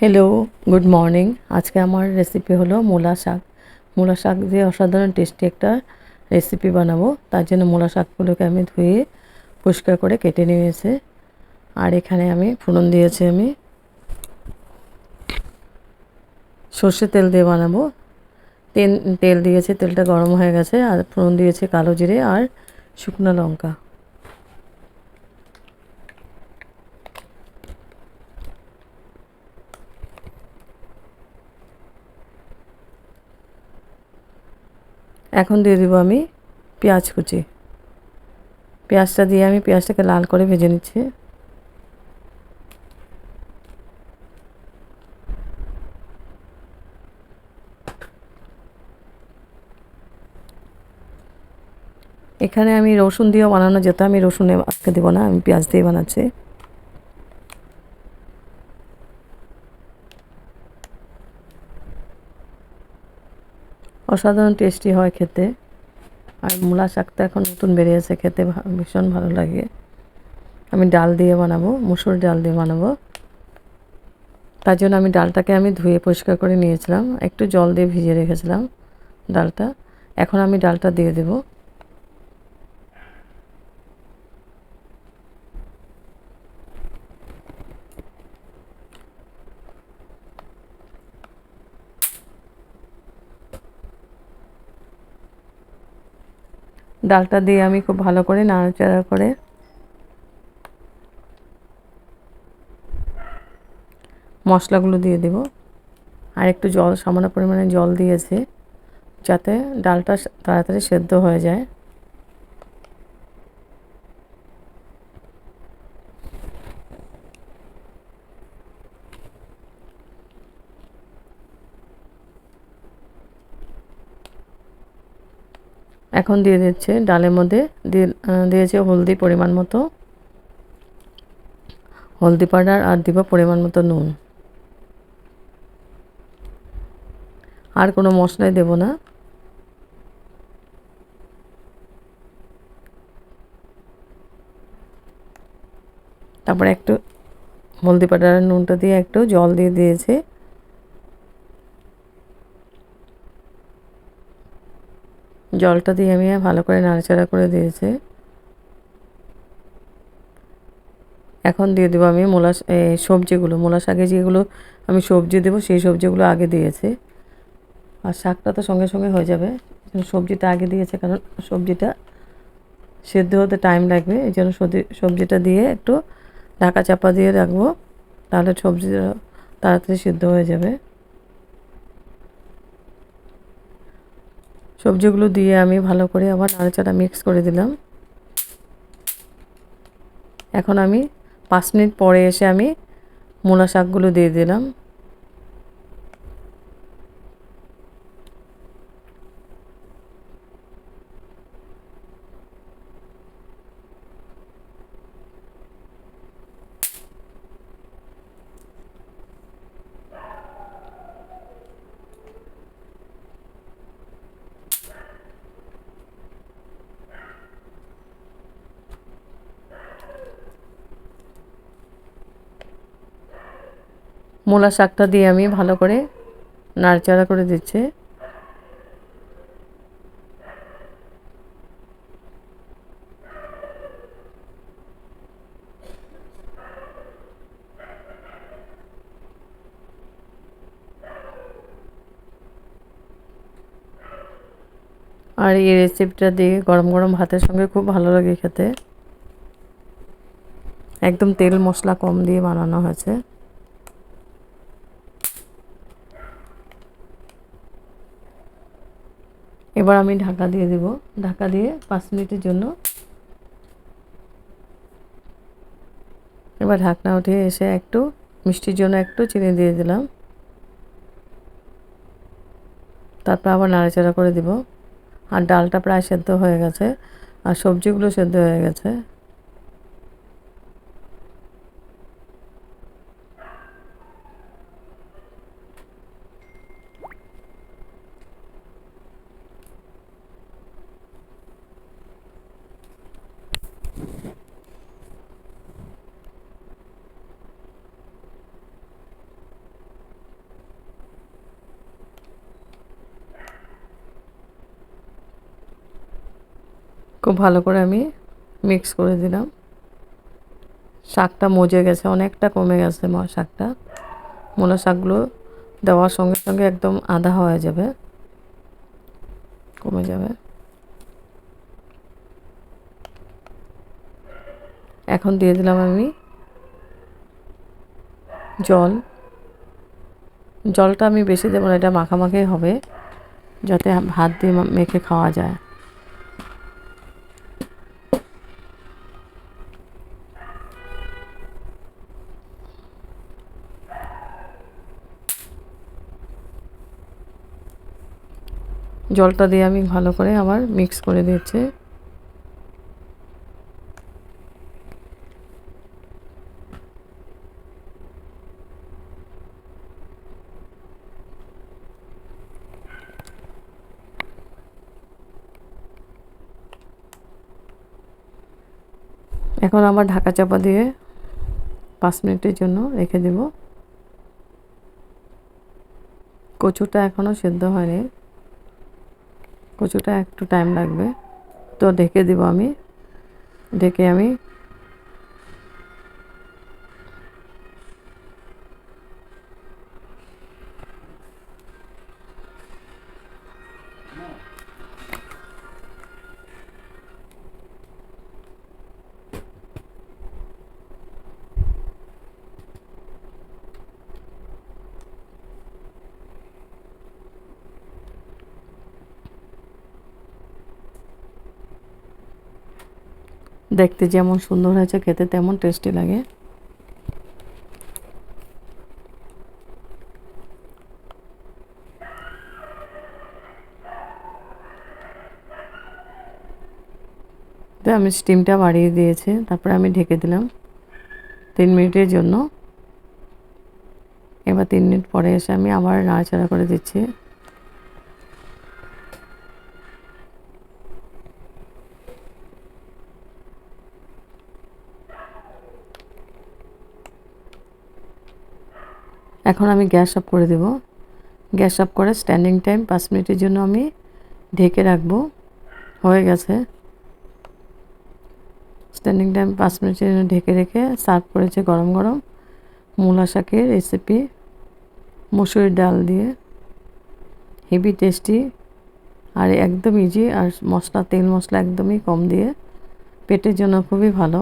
Hello good morning আজকে আমার recipe হলো মূলা শাক। মূলা শাক দিয়ে অসাধারণ টেস্টি একটা রেসিপি বানাবো, তার জন্য মূলা শাকগুলোকে আমি ধুয়ে পরিষ্কার করে কেটে নিয়েছে। আর এখানে আমি ফোড়ন দিয়েছি আমি। সর্ষে তেল দিয়ে বানাবো। তেল তেল দিয়েছে, তেলটা গরম হয়ে গেছে। আর ফোড়ন দিয়েছে কালো জিরে আর শুকনো লঙ্কা। এখন দিয়ে দেবো আমি পেঁয়াজ কুচি। পেঁয়াজটা দিয়ে আমি পেঁয়াজটাকে লাল করে ভেজে নিচ্ছি। এখানে আমি রসুন দিয়েও বানানো যেত, আমি রসুনে আজকে দেবো না, আমি পেঁয়াজ দিয়ে বানাচ্ছি। অসাধারণ টেস্টি হয় খেতে। আর মূলা শাকটা এখন নতুন বেরিয়েছে খেতে ভীষণ ভালো লাগে। আমি ডাল দিয়ে বানাবো, মুসুর ডাল দিয়ে বানাবো। তার জন্য আমি ডালটাকে আমি ধুয়ে পরিষ্কার করে নিয়েছিলাম, একটু জল দিয়ে ভিজিয়ে রেখেছিলাম ডালটা। এখন আমি ডালটা দিয়ে দেবো। ডালটা দিয়ে আমি খুব ভালো করে নাড়াচাড়া করে মশলাগুলো দিয়ে দেব। আর একটু জল, সামান্য পরিমাণে জল দিয়েছি যাতে ডালটা তাড়াতাড়ি সেদ্ধ হয়ে যায়। এখন দিয়ে দিচ্ছে, ডালের মধ্যে দিয়ে দিয়েছে হলদি পরিমাণ মতো। হলদি পাউডার আর দিব পরিমাণ মতো নুন। আর কোনো মশলাই দেব না। তারপরে একটু হলদি পাউডার নুনটা দিয়ে একটু জল দিয়ে দিয়েছে। জলটা দিয়ে আমি ভালো করে নাড়াচাড়া করে দিয়েছি। এখন দিয়ে দেবো আমি মূলা সবজিগুলো, মূলা শাকে যেগুলো আমি সবজি দেবো, সেই সবজিগুলো আগে দিয়েছি। আর শাকটা তো সঙ্গে সঙ্গে হয়ে যাবে সবজিটা আগে দিয়েছে, কারণ সবজিটা সেদ্ধ হতে টাইম লাগবে, এই জন্য সবজিটা দিয়ে একটু ঢাকা চাপা দিয়ে রাখব, তাহলে সবজিটা তাড়াতাড়ি সিদ্ধ হয়ে যাবে। সবজিগুলো দিয়ে আমি ভালো করে আবার নাড়াচাড়া মিক্স করে দিলাম। এখন আমি পাঁচ মিনিট পরে এসে আমি মূলা শাকগুলো দিয়ে দিলাম। মূলা শাকটা দিয়ে আমি ভালো করে নাড়চাড়া করে দিচ্ছি। আর এই রেসিপিটা দিয়ে গরম গরম ভাতের সঙ্গে খুব ভালো লাগে খেতে। একদম তেল মশলা কম দিয়ে বানানো হয়েছে। এবার আমি ঢাকা দিয়ে দেব। ঢাকা দিয়ে পাঁচ মিনিটের জন্য। এবার ঢাকনা উঠে এসে একটু মিষ্টির জন্য একটু চিনি দিয়ে দিলাম। তারপর আবার নাড়াচাড়া করে দিব। আর ডালটা প্রায় সেদ্ধ হয়ে গেছে। আর সবজিগুলো সেদ্ধ হয়ে গেছে। খুব ভালো করে আমি মিক্স করে দিলাম। শাকটা মজে গেছে, অনেকটা কমে গেছে শাকটা। মূলা শাকগুলো দেওয়ার সঙ্গে সঙ্গে একদম আধা হয়ে যাবে। কমে যাবে। এখন দিয়ে দিলাম আমি জল। জলটা আমি বেশি দেবো না, এটা মাখামাখি হবে, যাতে ভাত দিয়ে মেখে খাওয়া যায়। জলটা দিয়ে আমি ভালো করে আবার মিক্স করে দিচ্ছি। এখন আবার ঢাকা চাপা দিয়ে পাঁচ মিনিটের জন্য রেখে দেব। কচুটা এখনও সেদ্ধ হয়নি। কচুটা একটু টাইম লাগবে। তো ঢেকে দিব আমি। ঢেকে আমি দেখতে যেমন সুন্দর হয়েছে, খেতে তেমন টেস্টি লাগে। তো আমি স্টিমটা বাড়িয়ে দিয়েছে, তারপরে আমি ঢেকে দিলাম তিন মিনিটের জন্য। এবার তিন মিনিট পরে এসে আমি আবার নাড়াচাড়া করে দিচ্ছি। এখন আমি গ্যাস অফ করে দেব। গ্যাস অফ করে স্ট্যান্ডিং টাইম পাঁচ মিনিটের জন্য আমি ঢেকে রাখব। হয়ে গেছে। স্ট্যান্ডিং টাইম পাঁচ মিনিটের জন্য ঢেকে রেখে সার্ভ করেছে গরম গরম মূলা শাকের রেসিপি মুসুরির ডাল দিয়ে। হেভি টেস্টি আর একদম ইজি আর মশলা, তেল মশলা একদমই কম দিয়ে। পেটের জন্য খুবই ভালো।